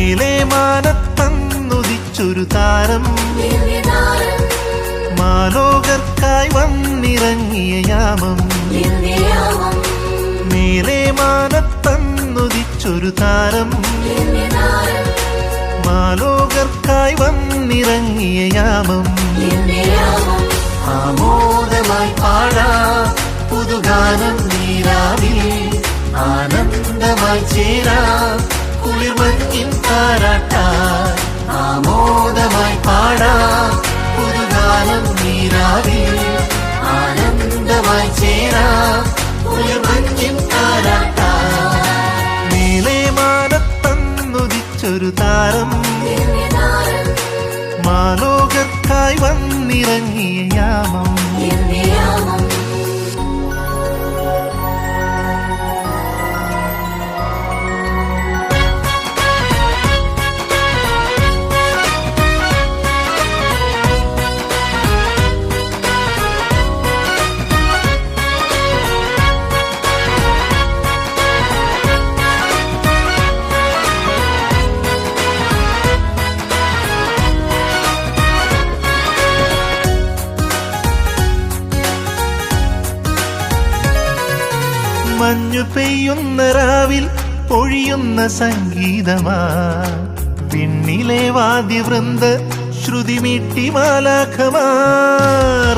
മേലെ മാനത്തന്നുദിച്ചൊരു താരം. മാലോകർക്കായ് വന്നിറങ്ങിയ യാമം. മേലെ മാനത്തന്നുദിച്ചൊരു താരം. മാലോകർക്കായി വന്നിറങ്ങിയ യാമം. ആമോദമായി പാടാ പുതുഗാനം നീരാവിൽ. ആനന്ദമായി ചേരാ കുളിർമഞ്ഞിൻ താരാട്ടാ ആമോദമായി പാടാ. പുതുഗാനം നീരാവി ആനന്ദമായി ചേരാ. കുളിർമഞ്ഞിൻ താരാട്ടാ മേലെ മാനത്തന്നുദിച്ചൊരു താരം. മാലോകത്തായി വന്നിറങ്ങിയ യാമം. മഞ്ഞു പെയ്യുന്ന രാവിൽ പൊഴിയുന്ന സംഗീതമാ. പിന്നിലെ വാദ്യവൃന്ദ ശ്രുതിമീട്ടി മാലാഖമാർ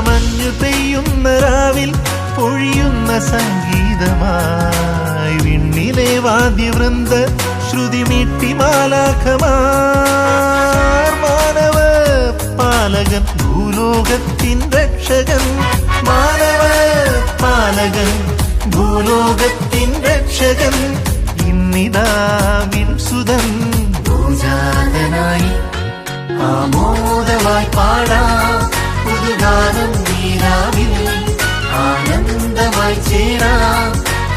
മഞ്ഞു പെയ്യുന്ന രാവിൽ പൊഴിയുന്ന സംഗീതമായി വിണ്ണിലെ വാദ്യവൃന്ദ ശ്രുതിമീട്ടി മാലാഖമാർ മാനവ പാലകൻ ഭൂലോകത്തിൻ രക്ഷകൻ. മാനവ പാലകൻ ഭൂലോകത്തിൻ രക്ഷകൻ ഇന്നിതാവിൻ സുതൻ ഭൂജാതനായി ആമോദമായി പാടാ പുതുഗാനം നീരാവിൽ ആനന്ദമായി ചേരാ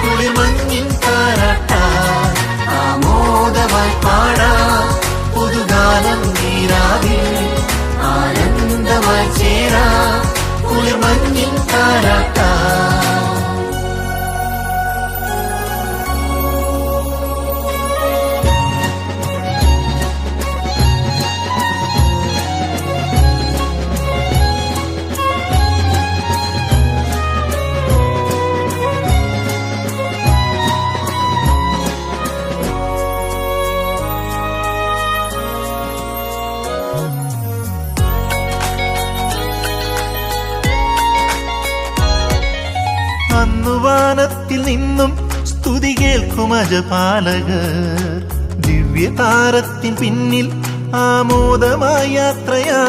കുളിമഞ്ഞിൻ നിന്നും സ്തുതി കേൾക്കും അജപാലകർ. ദിവ്യതാരത്തിൻ പിന്നിൽ ആമോദമായ യാത്രയാ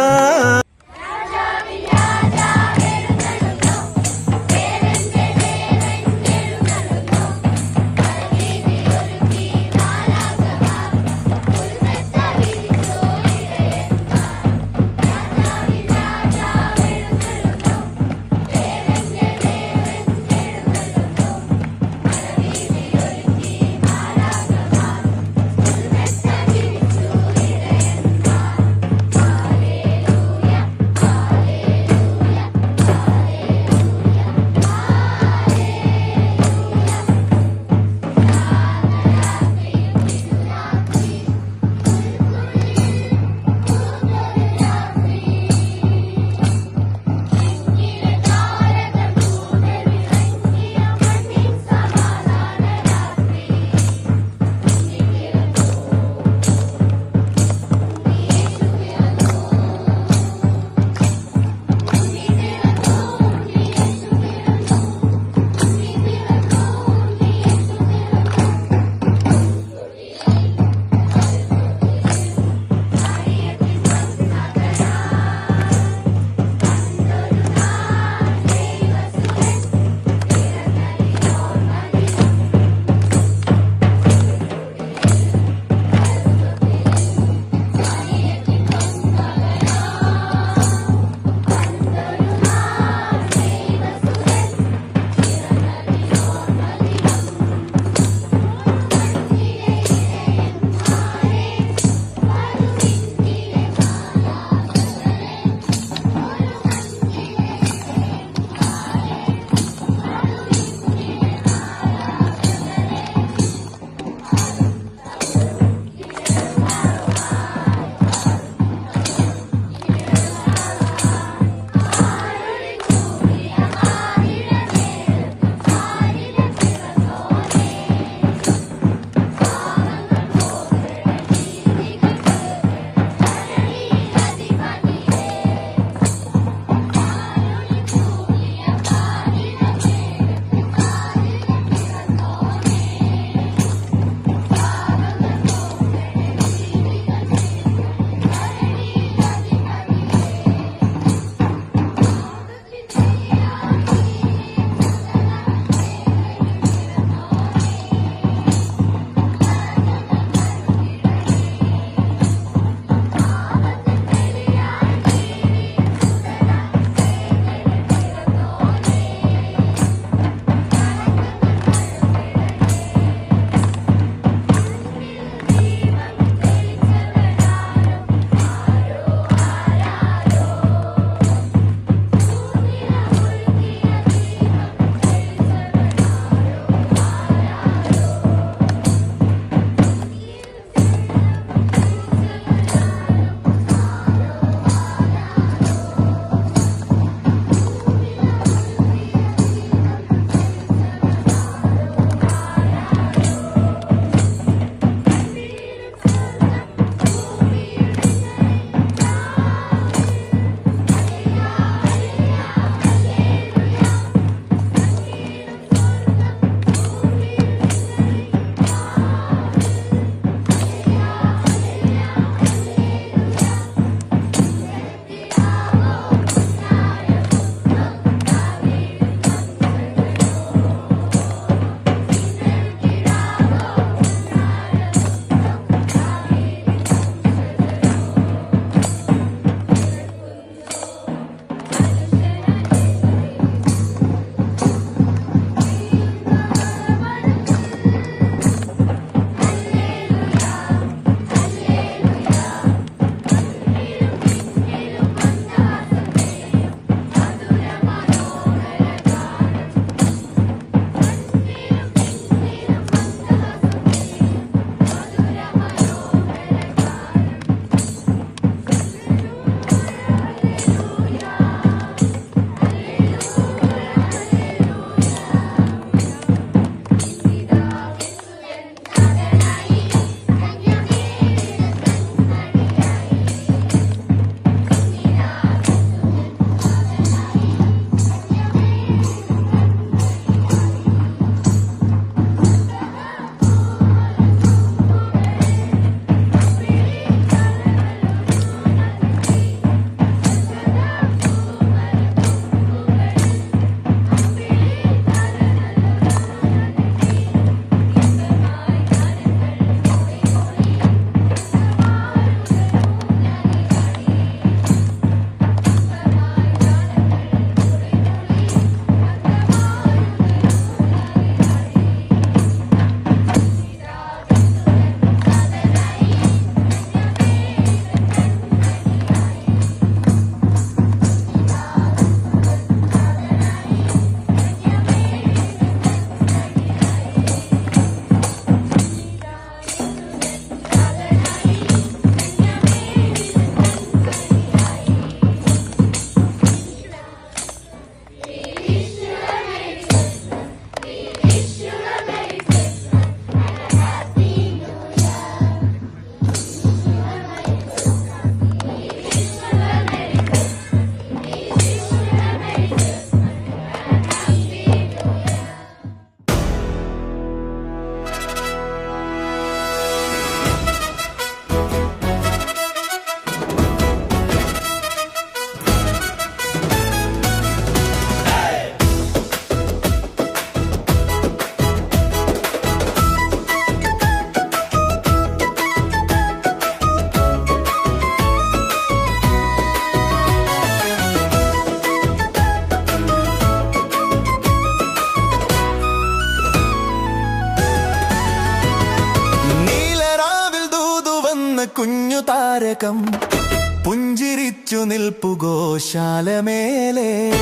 പുഞ്ചിരിച്ചു നിൽപ്പു ഗോശാലമേലെ.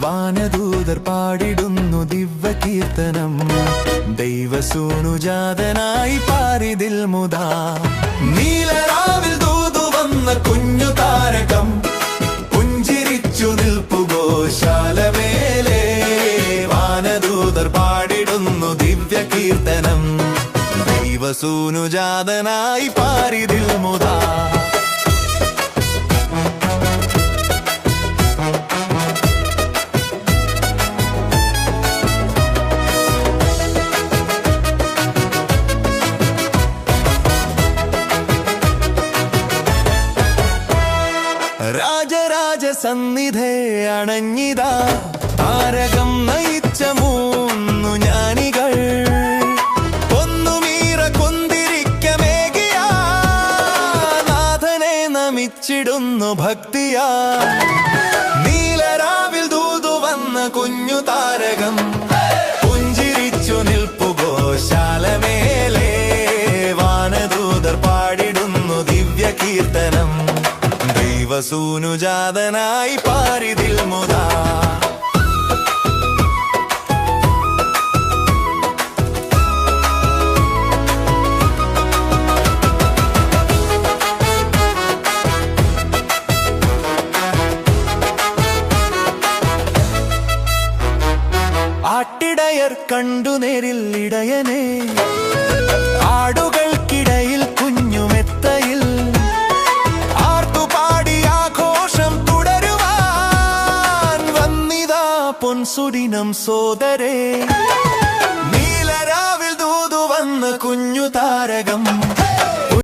വാനദൂതർ പാടിടുന്നു ദിവ്യ കീർത്തനം ദൈവസൂനുജാതനായി പാരിതിൽ മുതാ. നീലരാവിൽ ദൂതു വന്ന കുഞ്ഞു താരകം. പുഞ്ചിരിച്ചു നിൽപ്പു ഗോശാലമേലെ. വാനദൂതർ പാടിടുന്നു ദിവ്യ കീർത്തനം ദൈവസൂനുജാതനായി പാരിതിൽ മുതാ. രാജരാജ സന്നിധേ അണഞ്ഞിതാ. താരകം നയിച്ച മൂന്നു ജ്ഞാനികൾ. ഒന്നുമീറ കൊന്തിരിക്കമേകിയ നാഥനെ നമിച്ചിടുന്നു ഭക്തിയാ. ദൈവസൂനുജാതനായി പാരിതിൽ മുതാ. ആട്ടിടയർ കണ്ടു നേരിൽ ഇടയനെ. ആടുകൾക്കിടയിൽ പൊൻസുടിനം സോദരേ. നീലരാവിൽ ദൂതു വന്ന കുഞ്ഞു താരകം.